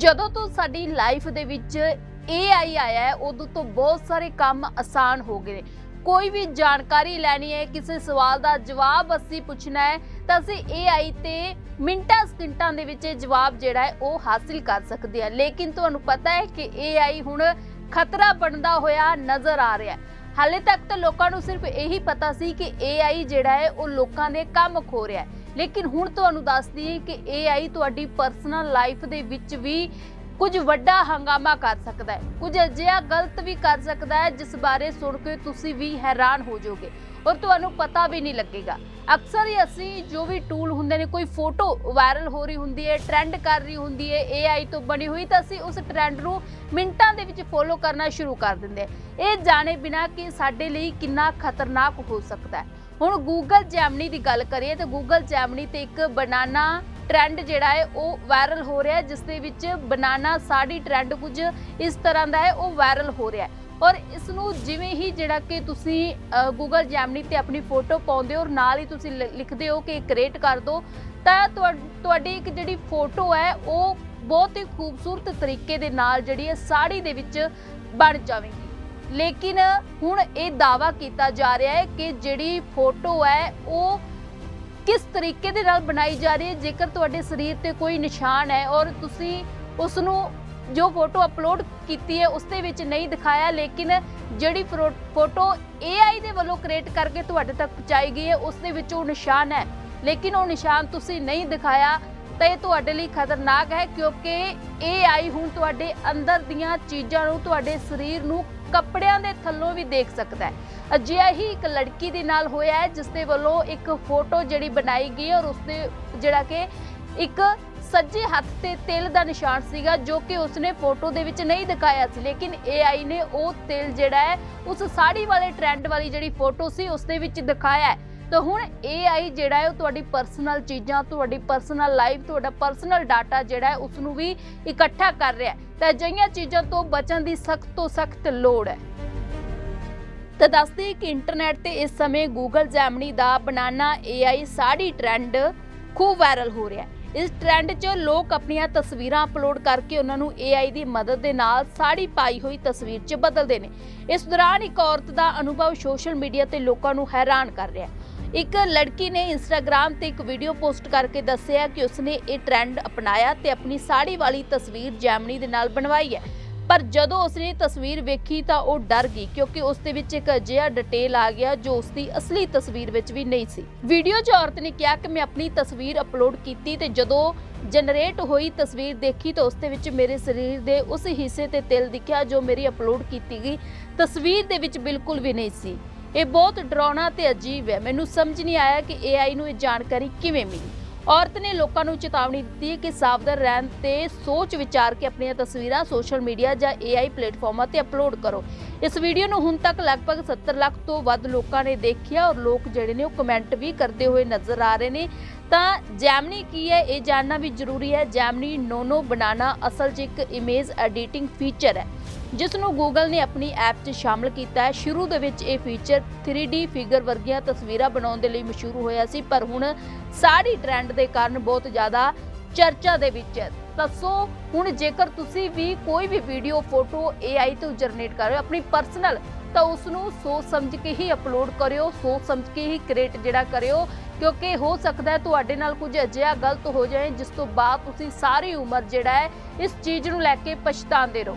ਜਦੋਂ ਤੋਂ ਸਾਡੀ ਲਾਈਫ ਦੇ ਵਿੱਚ AI ਆਇਆ ਹੈ, ਉਦੋਂ ਤੋਂ ਬਹੁਤ ਸਾਰੇ ਕੰਮ ਆਸਾਨ ਹੋ ਗਏ ਨੇ। ਕੋਈ ਵੀ ਜਾਣਕਾਰੀ ਲੈਣੀ ਹੈ, ਕਿਸੇ ਸਵਾਲ ਦਾ ਜਵਾਬ ਅਸੀਂ ਪੁੱਛਣਾ ਹੈ, ਤਾਂ ਅਸੀਂ AI ਤੇ ਮਿੰਟਾਂ ਸਕਿੰਟਾਂ ਦੇ ਵਿੱਚ ਇਹ ਜਵਾਬ ਜਿਹੜਾ ਹੈ, ਉਹ ਹਾਸਿਲ ਕਰ ਸਕਦੇ ਹਾਂ। ਲੇਕਿਨ ਤੁਹਾਨੂੰ ਪਤਾ ਹੈ ਕਿ AI ਹੁਣ ਖਤਰਾ ਬਣਦਾ ਹੋਇਆ ਨਜ਼ਰ ਆ ਰਿਹਾ ਹੈ। ਹਾਲੇ ਤੱਕ ਤਾਂ ਲੋਕਾਂ ਨੂੰ ਸਿਰਫ ਇਹੀ ਪਤਾ ਸੀ ਕਿ AI ਜਿਹੜਾ ਹੈ, ਉਹ ਲੋਕਾਂ ਦੇ ਕੰਮ ਖੋ ਰਿਹਾ ਹੈ। ਲੇਕਿਨ ਹੁਣ ਤੁਹਾਨੂੰ ਦੱਸ ਦਈਏ ਕਿ AI ਤੁਹਾਡੀ ਪਰਸਨਲ ਲਾਈਫ ਦੇ ਵਿੱਚ ਵੀ ਕੁਝ ਵੱਡਾ ਹੰਗਾਮਾ ਕਰ ਸਕਦਾ ਹੈ। ਕੁਝ ਅਜਿਹਾ ਗਲਤ ਵੀ ਕਰ ਸਕਦਾ ਹੈ, ਜਿਸ ਬਾਰੇ ਸੁਣ ਕੇ ਤੁਸੀਂ ਵੀ ਹੈਰਾਨ ਹੋ ਜਾਓਗੇ ਔਰ ਤੁਹਾਨੂੰ ਪਤਾ ਵੀ ਨਹੀਂ ਲੱਗੇਗਾ। ਅਕਸਰ ਹੀ ਅਸੀਂ ਜੋ ਵੀ ਟੂਲ ਹੁੰਦੇ ਨੇ, ਕੋਈ ਫੋਟੋ ਵਾਇਰਲ ਹੋ ਰਹੀ ਹੁੰਦੀ ਹੈ ਟ੍ਰੈਂਡ ਕਰ ਰਹੀ ਹੁੰਦੀ ਹੈ AI ਤੋਂ ਬਣੀ ਹੋਈ, ਤਾਂ ਅਸੀਂ ਉਸ ਟ੍ਰੈਂਡ ਨੂੰ ਮਿੰਟਾਂ ਦੇ ਵਿੱਚ ਫੋਲੋ ਕਰਨਾ ਸ਼ੁਰੂ ਕਰ ਦਿੰਦੇ ਇਹ ਜਾਣੇ ਬਿਨਾ ਕਿ ਸਾਡੇ ਲਈ ਕਿੰਨਾ ਖਤਰਨਾਕ ਹੋ ਸਕਦਾ ਹੈ। ਹੁਣ ਗੂਗਲ ਜੈਮਨੀ ਦੀ ਗੱਲ ਕਰੀਏ ਤਾਂ ਗੂਗਲ ਜੈਮਨੀ ਤੇ ਇੱਕ ਬਨਾਨਾ ਟ੍ਰੈਂਡ ਜਿਹੜਾ ਹੈ ਉਹ ਵਾਇਰਲ ਹੋ ਰਿਹਾ ਜਿਸ ਦੇ ਵਿੱਚ ਬਨਾਨਾ ਸਾੜੀ ਟ੍ਰੈਂਡ ਕੁਝ ਇਸ ਤਰ੍ਹਾਂ ਦਾ ਹੈ, ਉਹ ਵਾਇਰਲ ਹੋ ਰਿਹਾ ਔਰ ਇਸ ਨੂੰ ਜਿਵੇਂ ਹੀ ਜਿਹੜਾ ਕਿ ਤੁਸੀਂ ਗੂਗਲ ਜੈਮਨੀ ਤੇ ਆਪਣੀ ਫੋਟੋ ਪਾਉਂਦੇ ਹੋ ਔਰ ਨਾਲ ਹੀ ਤੁਸੀਂ ਲ- ਲਿਖਦੇ ਹੋ ਕਿ ਕ੍ਰੀਏਟ ਕਰ ਦਿਓ ਤਾਂ ਤੁਹਾ- ਤੁਹਾਡੀ ਇੱਕ ਜਿਹੜੀ ਫੋਟੋ ਹੈ, ਉਹ ਬਹੁਤ ਹੀ ਖੂਬਸੂਰਤ ਤਰੀਕੇ ਦੇ ਨਾਲ ਜਿਹੜੀ ਹੈ ਸਾੜੀ ਦੇ ਵਿੱਚ ਬਣ ਜਾਵੇਗੀ। ਲੇਕਿਨ ਹੁਣ ਇਹ ਦਾਵਾ ਕੀਤਾ ਜਾ ਰਿਹਾ ਹੈ ਕਿ ਜਿਹੜੀ ਫੋਟੋ ਹੈ, ਉਹ ਕਿਸ ਤਰੀਕੇ ਦੇ ਨਾਲ ਬਣਾਈ ਜਾ ਰਹੀ ਹੈ? ਜੇਕਰ ਤੁਹਾਡੇ ਸਰੀਰ ਤੇ ਕੋਈ ਨਿਸ਼ਾਨ ਹੈ ਔਰ ਤੁਸੀਂ ਉਸ ਨੂੰ ਜੋ ਫੋਟੋ ਅਪਲੋਡ ਕੀਤੀ ਹੈ, ਉਸ ਦੇ ਵਿੱਚ ਨਹੀਂ ਦਿਖਾਇਆ, ਲੇਕਿਨ ਜਿਹੜੀ ਫਰੋ- ਫੋਟੋ AI ਦੇ ਵੱਲੋਂ ਕ੍ਰੀਏਟ ਕਰਕੇ ਤੁਹਾਡੇ ਤੱਕ ਪਹੁੰਚਾਈ ਗਈ ਹੈ, ਉਸ ਦੇ ਵਿੱਚ ਉਹ ਨਿਸ਼ਾਨ ਹੈ। ਲੇਕਿਨ ਉਹ ਨਿਸ਼ਾਨ ਤੁਸੀਂ ਨਹੀਂ ਦਿਖਾਇਆ ਤਾਂ ਇਹ ਤੁਹਾਡੇ ਲਈ ਖਤਰਨਾਕ ਹੈ ਕਿਉਂਕਿ AI ਹੁਣ ਤੁਹਾਡੇ ਅੰਦਰ ਦੀਆਂ ਚੀਜ਼ਾਂ ਨੂੰ, ਤੁਹਾਡੇ ਸਰੀਰ ਨੂੰ ਕੱਪੜਿਆਂ ਦੇ ਥੱਲੋਂ ਵੀ ਦੇਖ ਸਕਦਾ ਹੈ। ਅਜਿਹਾ ਹੀ ਇੱਕ ਲੜਕੀ ਦੇ ਨਾਲ ਹੋਇਆ ਹੈ, ਜਿਸ ਦੇ ਵੱਲੋਂ ਇੱਕ ਫੋਟੋ ਜਿਹੜੀ ਬਣਾਈ ਗਈ ਔਰ ਉਸ ਦੇ ਜਿਹੜਾ ਕਿ ਇੱਕ ਸੱਜੇ ਹੱਥ ਤੇ ਤਿਲ ਦਾ ਨਿਸ਼ਾਨ ਸੀਗਾ, ਜੋ ਕਿ ਉਸਨੇ ਫੋਟੋ ਦੇ ਵਿੱਚ ਨਹੀਂ ਦਿਖਾਇਆ ਸੀ, ਲੇਕਿਨ AI ਨੇ ਉਹ ਤਿਲ ਜਿਹੜਾ ਹੈ, ਉਸ ਸਾੜੀ ਵਾਲੇ ਟ੍ਰੈਂਡ ਵਾਲੀ ਜਿਹੜੀ ਫੋਟੋ ਸੀ ਉਸ ਦੇ ਵਿੱਚ ਦਿਖਾਇਆ ਹੈ। ਤਾਂ ਹੁਣ AI ਜਿਹੜਾ ਹੈ ਉਹ ਤੁਹਾਡੀ ਪਰਸਨਲ ਚੀਜ਼ਾਂ, ਤੁਹਾਡੀ ਪਰਸਨਲ ਲਾਈਫ ਤੁਹਾਡਾ ਪਰਸਨਲ ਡਾਟਾ ਜਿਹੜਾ ਹੈ ਉਸ ਨੂੰ ਵੀ ਇਕੱਠਾ ਕਰ ਰਿਹਾ ਹੈ। ਤਾਂ ਅਜਿਹੀਆਂ ਚੀਜ਼ਾਂ ਤੋਂ ਬਚਣ ਦੀ ਸਖਤ ਤੋਂ ਸਖਤ ਲੋੜ ਹੈ। ਤਾਂ ਦੱਸਦੇ ਕਿ ਇੰਟਰਨੈਟ ਤੇ ਇਸ ਸਮੇਂ ਗੂਗਲ ਜੈਮਨੀ ਦਾ ਬਨਾਨਾ AI ਸਾੜੀ ਟ੍ਰੈਂਡ ਖੂਬ ਵਾਇਰਲ ਹੋ ਰਿਹਾ ਹੈ। ਇਸ ਟ੍ਰੈਂਡ 'ਚ ਲੋਕ ਆਪਣੀਆਂ ਤਸਵੀਰਾਂ ਅਪਲੋਡ ਕਰਕੇ ਉਹਨਾਂ ਨੂੰ AI ਦੀ ਮਦਦ ਦੇ ਨਾਲ ਸਾੜੀ ਪਾਈ ਹੋਈ ਤਸਵੀਰ 'ਚ ਬਦਲਦੇ ਨੇ। ਇਸ ਦੌਰਾਨ ਇੱਕ ਔਰਤ ਦਾ ਅਨੁਭਵ ਸੋਸ਼ਲ ਮੀਡੀਆ ਤੇ ਲੋਕਾਂ ਨੂੰ ਹੈਰਾਨ ਕਰ ਰਿਹਾ ਹੈ। ਇੱਕ ਲੜਕੀ ਨੇ ਇੰਸਟਾਗ੍ਰam ਤੇ ਇੱਕ ਵੀਡੀਓ ਪੋਸਟ ਕਰਕੇ ਦੱਸਿਆ ਕਿ ਉਸਨੇ ਇਹ ਟ੍ਰੈਂਡ ਅਪਣਾਇਆ ਤੇ ਆਪਣੀ ਸਾੜੀ ਵਾਲੀ ਤਸਵੀਰ ਜੈਮਨੀ ਦੇ ਨਾਲ ਬਣਵਾਈ ਹੈ। ਪਰ ਜਦੋਂ ਉਸਨੇ ਤਸਵੀਰ ਵੇਖੀ ਤਾਂ ਉਹ ਡਰ ਗਈ ਕਿਉਂਕਿ ਉਸ ਦੇ ਵਿੱਚ ਇੱਕ ਅਜਿਹਾ ਡਿਟੇਲ ਆ ਗਿਆ ਜੋ ਉਸ ਦੀ ਅਸਲੀ ਤਸਵੀਰ ਵਿੱਚ ਵੀ ਨਹੀਂ ਸੀ। ਵੀਡੀਓ 'ਚ ਔਰਤ ਨੇ ਕਿਹਾ ਕਿ ਮੈਂ ਆਪਣੀ ਤਸਵੀਰ ਅਪਲੋਡ ਕੀਤੀ ਤੇ ਜਦੋਂ ਜਨਰੇਟ ਹੋਈ ਤਸਵੀਰ ਦੇਖੀ ਤਾਂ ਉਸ ਦੇ ਵਿੱਚ ਮੇਰੇ ਸਰੀਰ ਦੇ ਉਸ ਹਿੱਸੇ ਤੇ ਤਿਲ ਦਿਖਿਆ ਜੋ ਮੇਰੀ ਅਪਲੋਡ ਕੀਤੀ ਗਈ। ਤਸਵੀਰ ਦੇ ਵਿੱਚ ਬਿਲਕੁਲ ਵੀ ਨਹੀਂ ਸੀ। ਇਹ ਬਹੁਤ ਡਰਾਉਣਾ ਤੇ ਅਜੀਬ ਹੈ। ਮੈਨੂੰ ਸਮਝ ਨਹੀਂ ਆਇਆ ਕਿ AI ਨੂੰ ਇਹ ਜਾਣਕਾਰੀ ਕਿਵੇਂ ਮਿਲੀ। ਔਰਤ ਨੇ ਲੋਕਾਂ ਨੂੰ ਚੇਤਾਵਨੀ ਦਿੱਤੀ ਕਿ ਸਾਵਧਾਨ ਰਹਿਣ ਤੇ ਸੋਚ ਵਿਚਾਰ ਕੇ ਆਪਣੀਆਂ ਤਸਵੀਰਾਂ ਸੋਸ਼ਲ ਮੀਡੀਆ ਜਾਂ AI ਪਲੇਟਫਾਰਮਾਂ ਤੇ ਅਪਲੋਡ ਕਰੋ। ਇਸ ਵੀਡੀਓ ਨੂੰ ਹੁਣ ਤੱਕ ਲਗਭਗ 70 ਲੱਖ ਤੋਂ ਵੱਧ ਲੋਕਾਂ ਨੇ ਦੇਖਿਆ ਔਰ ਲੋਕ ਜਿਹੜੇ ਨੇ ਉਹ ਕਮੈਂਟ ਵੀ ਕਰਦੇ ਹੋਏ ਨਜ਼ਰ ਆ ਰਹੇ ਨੇ। ਤਾਂ ਜੈਮਨੀ ਕੀ ਹੈ? ਇਹ ਜਾਣਨਾ ਵੀ ਜ਼ਰੂਰੀ ਹੈ। ਜੈਮਨੀ ਨੋਨੋ ਬਨਾਨਾ ਅਸਲ 'ਚ ਇੱਕ ਇਮੇਜ ਐਡੀਟਿੰਗ ਫੀਚਰ ਹੈ। ਜਿਸ ਨੂੰ Google ਨੇ ਆਪਣੀ ਐਪ 'ਚ ਸ਼ਾਮਲ ਕੀਤਾ ਹੈ। ਸ਼ੁਰੂ ਦੇ ਵਿੱਚ ਇਹ ਫੀਚਰ 3D ਫਿਗਰ ਵਰਗੀਆਂ ਤਸਵੀਰਾਂ ਬਣਾਉਣ ਦੇ ਲਈ ਮਸ਼ਹੂਰ ਹੋਇਆ ਸੀ, ਪਰ ਹੁਣ ਸਾੜੀ ਟ੍ਰੈਂਡ ਦੇ ਕਾਰਨ ਬਹੁਤ ਜ਼ਿਆਦਾ ਚਰਚਾ ਦੇ ਵਿੱਚ ਹੈ। ਦੱਸੋ, ਹੁਣ ਜੇਕਰ ਤੁਸੀਂ ਵੀ ਕੋਈ ਵੀ ਵੀਡੀਓ ਫੋਟੋ AI ਤੋਂ ਜਨਰੇਟ ਕਰ ਰਹੇ ਹੋ, ਆਪਣੀ ਪਰਸਨਲ ਤਾਂ ਉਸ ਨੂੰ ਸੋਚ ਸਮਝ ਕੇ ਹੀ ਅਪਲੋਡ ਕਰਿਓ, ਸੋਚ ਸਮਝ ਕੇ ਹੀ ਕ੍ਰੀਏਟ ਜਿਹੜਾ ਕਰਿਓ, ਕਿਉਂਕਿ ਹੋ ਸਕਦਾ ਹੈ ਤੁਹਾਡੇ ਨਾਲ ਕੁਝ ਅਜਿਹਾ ਗਲਤ ਹੋ ਜਾਏ, ਜਿਸ ਤੋਂ ਬਾਅਦ ਤੁਸੀਂ ਸਾਰੀ ਉਮਰ ਜਿਹੜਾ ਹੈ, ਇਸ ਚੀਜ਼ ਨੂੰ ਲੈ ਕੇ ਪਛਤਾਉਂਦੇ ਰਹੋ।